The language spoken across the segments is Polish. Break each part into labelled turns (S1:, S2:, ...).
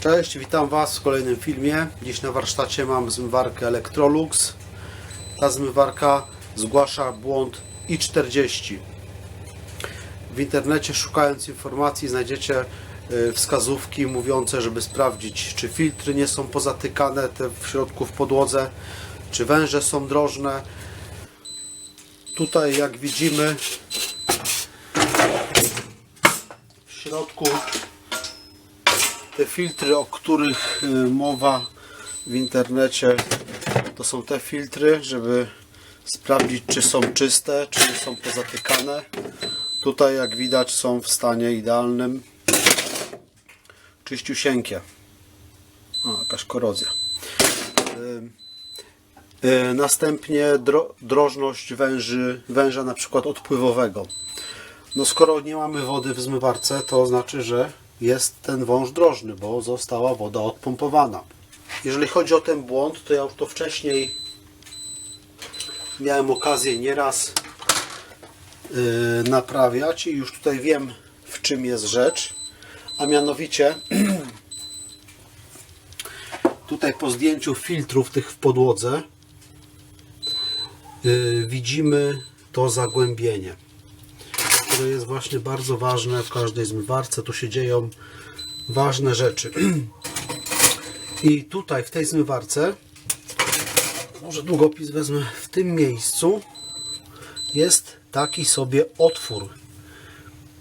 S1: Cześć, witam Was w kolejnym filmie. Dziś na warsztacie mam zmywarkę Electrolux. Ta zmywarka zgłasza błąd I40. W internecie szukając informacji znajdziecie y, wskazówki mówiące, żeby sprawdzić czy filtry nie są pozatykane te w środku w podłodze, czy węże są drożne. Tutaj jak widzimy w środku te filtry, o których y, mowa w internecie, to są te filtry, żeby sprawdzić, czy są czyste, czy nie są pozatykane. Tutaj, jak widać, są w stanie idealnym. Czyściusieńkie. O, jakaś korozja. Y, y, Następnie dro, drożność węży, węża na przykład odpływowego. No skoro nie mamy wody w zmywarce, to znaczy, że jest ten wąż drożny, bo została woda odpompowana. Jeżeli chodzi o ten błąd, to ja już to wcześniej miałem okazję nieraz yy, naprawiać i już tutaj wiem w czym jest rzecz. A mianowicie tutaj po zdjęciu filtrów tych w podłodze yy, widzimy to zagłębienie które jest właśnie bardzo ważne w każdej zmywarce. Tu się dzieją ważne rzeczy. I tutaj w tej zmywarce, może długopis wezmę, w tym miejscu jest taki sobie otwór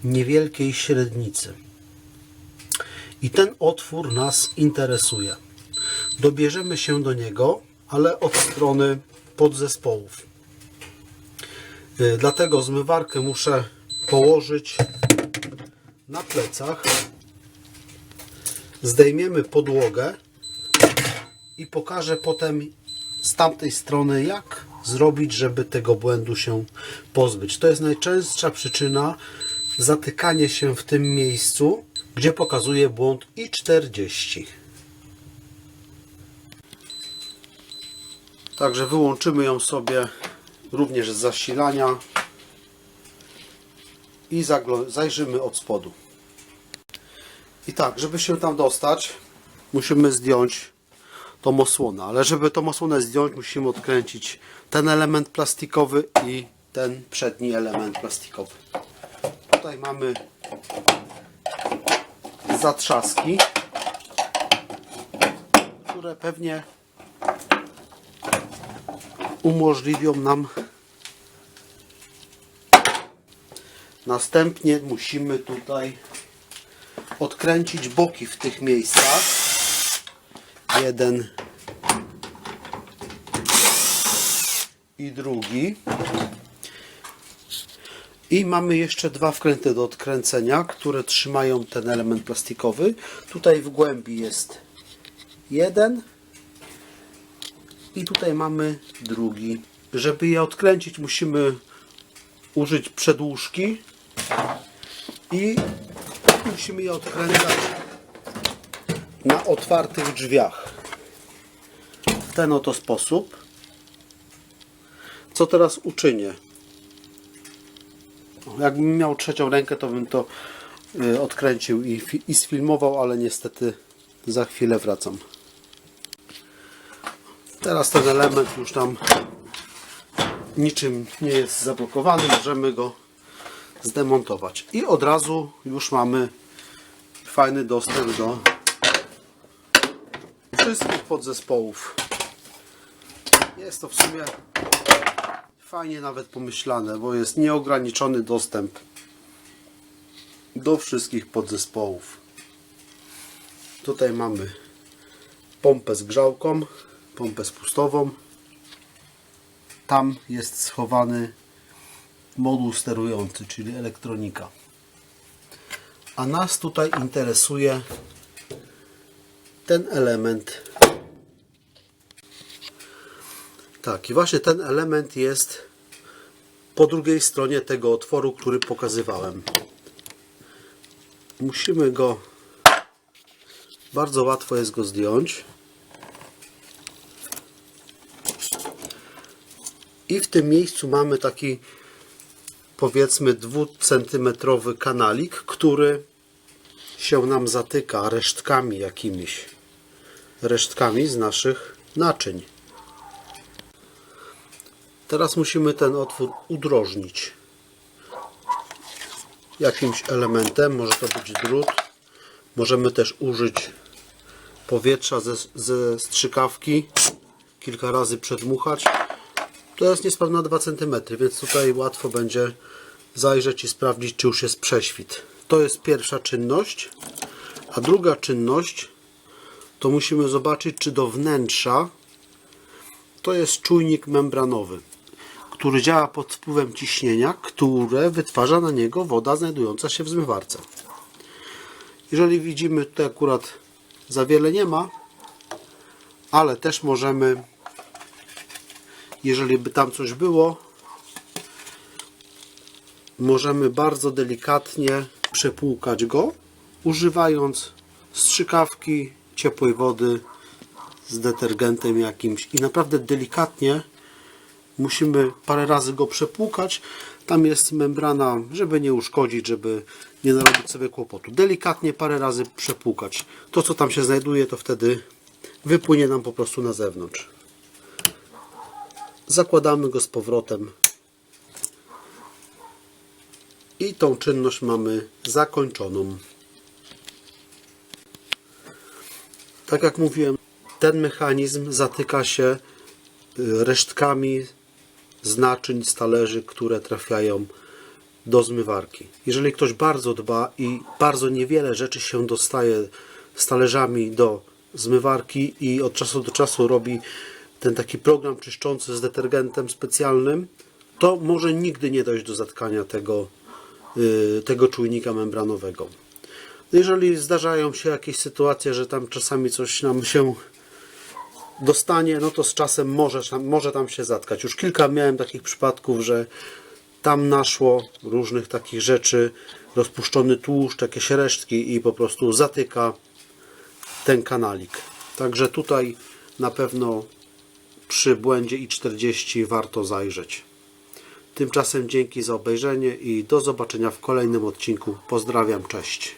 S1: niewielkiej średnicy. I ten otwór nas interesuje. Dobierzemy się do niego, ale od strony podzespołów. Yy, Dlatego zmywarkę muszę położyć na plecach. Zdejmiemy podłogę i pokażę potem z tamtej strony, jak zrobić, żeby tego błędu się pozbyć. To jest najczęstsza przyczyna zatykania się w tym miejscu, gdzie pokazuje błąd I40. Także wyłączymy ją sobie również z zasilania i zajrzymy od spodu. I tak, żeby się tam dostać, musimy zdjąć tą osłonę, ale żeby tą osłonę zdjąć, musimy odkręcić ten element plastikowy i ten przedni element plastikowy. Tutaj mamy zatrzaski, które pewnie umożliwią nam Następnie musimy tutaj odkręcić boki w tych miejscach. Jeden i drugi. I mamy jeszcze dwa wkręty do odkręcenia, które trzymają ten element plastikowy. Tutaj w głębi jest jeden i tutaj mamy drugi. Żeby je odkręcić musimy użyć przedłużki i musimy je odkręcać na otwartych drzwiach. W ten oto sposób. Co teraz uczynię? Jakbym miał trzecią rękę to bym to y, odkręcił i, i sfilmował ale niestety za chwilę wracam. Teraz ten element już tam niczym nie jest zablokowany, możemy go zdemontować. I od razu już mamy fajny dostęp do wszystkich podzespołów. Jest to w sumie fajnie nawet pomyślane, bo jest nieograniczony dostęp do wszystkich podzespołów. Tutaj mamy pompę z grzałką, pompę spustową, tam jest schowany moduł sterujący, czyli elektronika. A nas tutaj interesuje ten element. Tak, i właśnie ten element jest po drugiej stronie tego otworu, który pokazywałem. Musimy go bardzo łatwo jest go zdjąć. I w tym miejscu mamy taki powiedzmy dwucentymetrowy kanalik, który się nam zatyka resztkami jakimiś. Resztkami z naszych naczyń. Teraz musimy ten otwór udrożnić jakimś elementem. Może to być drut. Możemy też użyć powietrza ze, ze strzykawki. Kilka razy przedmuchać. Jest niespełna 2 cm, więc tutaj łatwo będzie zajrzeć i sprawdzić, czy już jest prześwit. To jest pierwsza czynność. A druga czynność to musimy zobaczyć, czy do wnętrza to jest czujnik membranowy, który działa pod wpływem ciśnienia, które wytwarza na niego woda znajdująca się w zmywarce. Jeżeli widzimy, tutaj akurat za wiele nie ma, ale też możemy, jeżeli by tam coś było, możemy bardzo delikatnie przepłukać go, używając strzykawki, ciepłej wody z detergentem jakimś i naprawdę delikatnie musimy parę razy go przepłukać. Tam jest membrana, żeby nie uszkodzić, żeby nie narobić sobie kłopotu. Delikatnie parę razy przepłukać. To, co tam się znajduje, to wtedy wypłynie nam po prostu na zewnątrz. Zakładamy go z powrotem. I tą czynność mamy zakończoną. Tak jak mówiłem, ten mechanizm zatyka się y, resztkami z naczyń, z talerzy, które trafiają do zmywarki. Jeżeli ktoś bardzo dba i bardzo niewiele rzeczy się dostaje z talerzami do zmywarki i od czasu do czasu robi ten taki program czyszczący z detergentem specjalnym, to może nigdy nie dojść do zatkania tego, y, tego czujnika membranowego. Jeżeli zdarzają się jakieś sytuacje, że tam czasami coś nam się dostanie, no to z czasem może, może tam się zatkać. Już kilka miałem takich przypadków, że tam naszło różnych takich rzeczy, rozpuszczony tłuszcz, jakieś resztki i po prostu zatyka ten kanalik. Także tutaj na pewno przy błędzie i40 warto zajrzeć. Tymczasem dzięki za obejrzenie i do zobaczenia w kolejnym odcinku. Pozdrawiam, cześć.